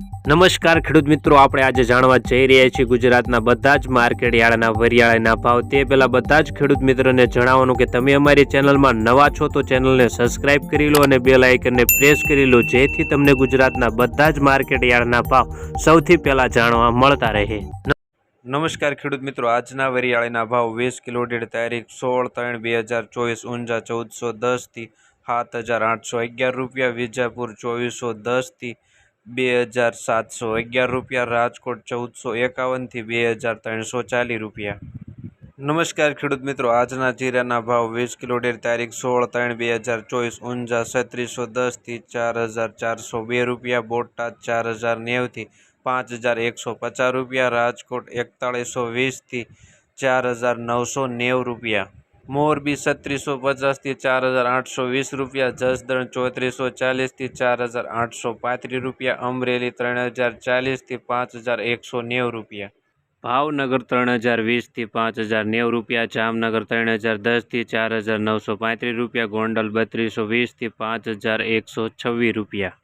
નમસ્કાર ખેડૂત મિત્રો, આપણે આજે જાણવા જઈ રહ્યા છીએ ગુજરાતના બધા જ માર્કેટ યાર્ડના વરિયાળાના ભાવ. તે પહેલાં બધા જ ખેડૂત મિત્રોને જણાવવાનું કે તમે અમારી ચેનલમાં નવા છો તો ચેનલને સબસ્ક્રાઇબ કરી લો અને બેલ આઇકનને પ્રેસ કરી લો, જેથી તમને ગુજરાતના બધા જ માર્કેટ યાર્ડના ભાવ સૌથી પહેલાં જાણવા મળતા રહે. નમસ્કાર ખેડૂત મિત્રો, આજના વરિયાળીના ભાવ વીસ કિલો દીઠ તારીખ સોળ ત્રણ બે હજાર ચોવીસ, ઊંઝા ચૌદસો દસથી સાત હજાર આઠસો અગિયાર રૂપિયા, વિજાપુર ચોવીસો દસથી બે હજાર સાતસો અગિયાર રૂપિયા, રાજકોટ ચૌદસો એકાવનથી બે હજાર ત્રણસો ચાલીસ રૂપિયા. નમસ્કાર ખેડૂત મિત્રો, આજના જીરાના ભાવ વીસ કિલો ડેર તારીખ સોળ ત્રણ બે હજાર ચોવીસ, ઊંઝા છત્રીસો દસથી ચાર હજાર ચારસો બે રૂપિયા, બોટાદ ચાર હજાર નેવથી પાંચ હજાર એકસો પચાસ રૂપિયા, રાજકોટ એકતાળીસો વીસથી ચાર હજાર નવસો નેવું રૂપિયા. મોરબી છત્રીસો પચાસથી ચાર હજાર આઠસો વીસ રૂપિયા, જસદણ ચોત્રીસો ચાલીસથી ચાર હજાર આઠસો પાંત્રીસ રૂપિયા, અમરેલી ત્રણ હજાર ચાલીસથી પાંચ હજાર એકસો નેવું રૂપિયા. ભાવનગર ત્રણ હજાર વીસથી પાંચ હજાર નેવું રૂપિયા, જામનગર ત્રણ હજાર દસથી ચાર હજાર નવસો પાંત્રીસ રૂપિયા, ગોંડલ બત્રીસો વીસથી પાંચ હજાર એકસો છવ્વીસ રૂપિયા.